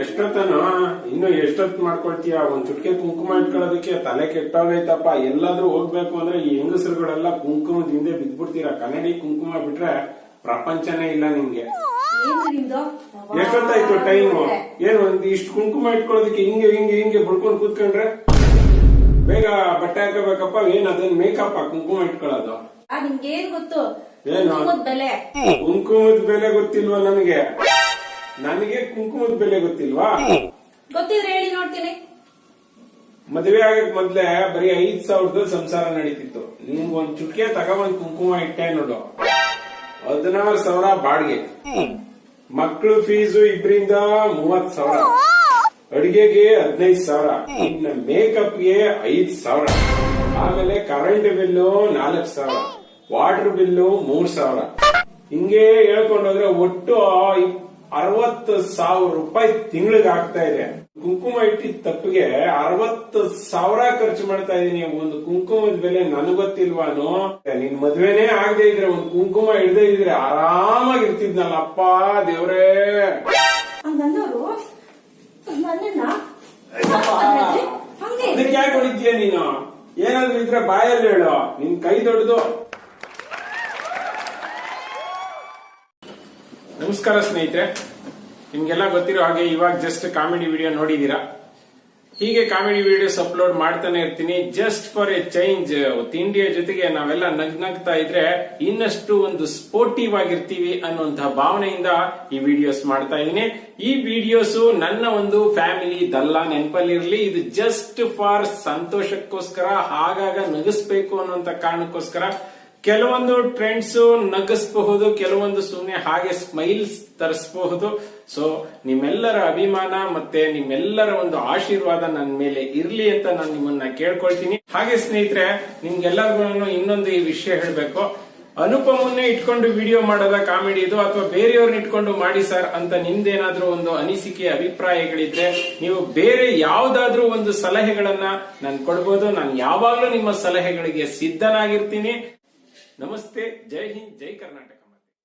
ಎಷ್ಟೊತ್ತನ? ಇನ್ನು ಎಷ್ಟೊತ್ ಮಾಡ್ಕೊಳ್ತೀಯ? ಒಂದ್ ಚುಟ್ಕೆ ಕುಂಕುಮ ಇಟ್ಕೊಳ್ಳೋದಕ್ಕೆ ತಲೆ ಕೆಟ್ಟೋಗೈತಪ್ಪ. ಎಲ್ಲಾದ್ರೂ ಹೋಗ್ಬೇಕು ಅಂದ್ರೆ ಈ ಹೆಂಗಸರುಗಳೆಲ್ಲ ಕುಂಕುಮದ ಹಿಂದೆ ಬಿದ್ಬಿಡ್ತೀರಾ ಕನ್ನಡಿ ಕುಂಕುಮ ಬಿಟ್ರೆ ಪ್ರಪಂಚನೇ ಇಲ್ಲ ನಿಮ್ಗೆ. ಎಷ್ಟೊತ್ತಾಯ್ತು ಟೈಮ್? ಏನು ಒಂದ್ ಇಷ್ಟು ಕುಂಕುಮ ಇಟ್ಕೊಳ್ಳೋದಕ್ಕೆ ಹಿಂಗೆ ಹಿಂಗೆ ಹಿಂಗೆ ಬಡ್ಕೊಂಡು ಕೂತ್ಕೊಂಡ್ರೆ? ಬೇಗ ಬಟ್ಟೆ ಹಾಕಬೇಕಪ್ಪ. ಏನ್ ಅದನ್ ಮೇಕಪ್ಪ ಕುಂಕುಮ ಇಟ್ಕೊಳ್ಳೋದು? ಆ ಏನ್ ಗೊತ್ತು? ಏನು? ಕುಂಕುಮದ್ ಬೆಲೆ. ಕುಂಕುಮದ ಬೆಲೆ ಗೊತ್ತಿಲ್ವಾ ನನಗೆ? ನನಗೆ ಕುಂಕುಮದ ಬೆಲೆ ಗೊತ್ತಿಲ್ವಾ? ಗೊತ್ತಿದ್ರೆ ಹೇಳಿ ನೋಡ್ತೀನಿ. ಮದುವೆ ಆಗಕ್ ಮೊದ್ಲೇ ಬರೀ ಐದ್ ಸಾವಿರದ ಸಂಸಾರ ನಡೀತಿತ್ತು. ನಿಮ್ಗೆ ಒಂದ್ ಚುಕ್ಕೆ ತಗೊಂಡ್ ಕುಂಕುಮ ಇಟ್ಟೆ ನೋಡು. ಹದಿನಾರು ಸಾವಿರ ಬಾಡಿಗೆ. ಮಕ್ಳು ಫೀಸು ಇಬ್ಬರಿಂದ ಮೂವತ್ ಸಾವಿರ. ಅಡಿಗೆಗೆ ಹದಿನೈದು ಸಾವಿರ. ಇನ್ನ ಮೇಕಪ್ಗೆ ಐದ್ ಸಾವಿರ. ಆಮೇಲೆ ಕರೆಂಟ್ ಬಿಲ್ಲು ನಾಲ್ಕು ಸಾವಿರ. ವಾಟರ್ ಬಿಲ್ಲು ಮೂರ್ ಸಾವಿರ. ಹಿಂಗೆ ಹೇಳ್ಕೊಂಡೋದ್ರೆ ಒಟ್ಟು ಅರವತ್ತು ಸಾವಿರ ರೂಪಾಯಿ ತಿಂಗಳಿಗೆ ಆಗ್ತಾ ಇದೆ. ಕುಂಕುಮ ಇಟ್ಟಿದ ತಪ್ಪಿಗೆ ಅರವತ್ತು ಸಾವಿರ ಖರ್ಚು ಮಾಡ್ತಾ ಇದೀನಿ. ಒಂದು ಕುಂಕುಮದ ಬೆಲೆ ನನಗೊತ್ತಿಲ್ವಾನು ನಿನ್ ಮದ್ವೆನೇ ಆಗದೆ ಇದ್ರೆ ಒಂದು ಕುಂಕುಮ ಇಡದೇ ಇದ್ರೆ ಆರಾಮಾಗಿರ್ತಿದ್ನಲ್ಲ ಅಪ್ಪ ದೇವ್ರೇ. ಅದಕ್ಕೆ ಯಾಕೆ ಹೊಡಿದ್ಯಾ ನೀನು? ಏನಾದ್ರೂ ಇದ್ರೆ ಬಾಯಲ್ಲಿ ಹೇಳು. ನಿನ್ ಕೈ ದೊಡ್ಡದು. ನಮಸ್ಕಾರ ಸ್ನೇಹಿತರೆ. ನಿಮ್ಗೆಲ್ಲ ಗೊತ್ತಿರೋ ಹಾಗೆ ಇವಾಗ ಜಸ್ಟ್ ಕಾಮಿಡಿ ವಿಡಿಯೋ ನೋಡಿದೀರಾ ಹೀಗೆ ಕಾಮಿಡಿ ವಿಡಿಯೋಸ್ ಅಪ್ಲೋಡ್ ಮಾಡ್ತಾನೆ ಇರ್ತೀನಿ. ಜಸ್ಟ್ ಫಾರ್ ಎ ಚೇಂಜ್ ತಿಂಡಿಯ ಜೊತೆಗೆ ನಾವೆಲ್ಲ ನಗ್ ನಗ್ತಾ ಇದ್ರೆ ಇನ್ನಷ್ಟು ಒಂದು ಸ್ಪೋರ್ಟಿವ್ ಆಗಿರ್ತೀವಿ ಅನ್ನುವಂತಹ ಭಾವನೆಯಿಂದ ಈ ವಿಡಿಯೋಸ್ ಮಾಡ್ತಾ ಇದ್ದೀನಿ. ಈ ವಿಡಿಯೋಸ್ ನನ್ನ ಒಂದು ಫ್ಯಾಮಿಲಿ ದಲ್ಲ ನೆನಪಲ್ಲಿರಲಿ. ಇದು ಜಸ್ಟ್ ಫಾರ್ ಸಂತೋಷಕ್ಕೋಸ್ಕರ, ಹಾಗಾಗ ನಗಿಸ್ಬೇಕು ಅನ್ನುವಂತ ಕಾರಣಕ್ಕೋಸ್ಕರ ಕೆಲವೊಂದು ಟ್ರೆಂಡ್ಸ್ ನಗಿಸಬಹುದು, ಕೆಲವೊಂದು ಸುಮ್ಮನೆ ಹಾಗೆ ಸ್ಮೈಲ್ಸ್ ತರಿಸಬಹುದು. ಸೊ ನಿಮ್ಮೆಲ್ಲರ ಅಭಿಮಾನ ಮತ್ತೆ ನಿಮ್ಮೆಲ್ಲರ ಒಂದು ಆಶೀರ್ವಾದ ನನ್ನ ಮೇಲೆ ಇರ್ಲಿ ಅಂತ ನಾನು ನಿಮ್ಮನ್ನ ಕೇಳ್ಕೊಳ್ತೀನಿ. ಹಾಗೆ ಸ್ನೇಹಿತರೆ, ನಿಮ್ಗೆಲ್ಲರಿಗೂ ಇನ್ನೊಂದು ಈ ವಿಷಯ ಹೇಳ್ಬೇಕು. ಅನುಪಮನ್ನೇ ಇಟ್ಕೊಂಡು ವಿಡಿಯೋ ಮಾಡೋದ ಕಾಮಿಡಿ ಇದು, ಅಥವಾ ಬೇರೆಯವ್ರನ್ನ ಇಟ್ಕೊಂಡು ಮಾಡಿ ಸರ್ ಅಂತ ನಿಮ್ದೇನಾದ್ರೂ ಒಂದು ಅನಿಸಿಕೆ, ಅಭಿಪ್ರಾಯಗಳಿದ್ರೆ ನೀವು ಬೇರೆ ಯಾವ್ದಾದ್ರೂ ಒಂದು ಸಲಹೆಗಳನ್ನ ನಾನು ಕೊಡ್ಬೋದು. ನಾನು ಯಾವಾಗ್ಲೂ ನಿಮ್ಮ ಸಲಹೆಗಳಿಗೆ ಸಿದ್ಧನಾಗಿರ್ತೀನಿ. नमस्ते जय हिंद जय कर्नाटक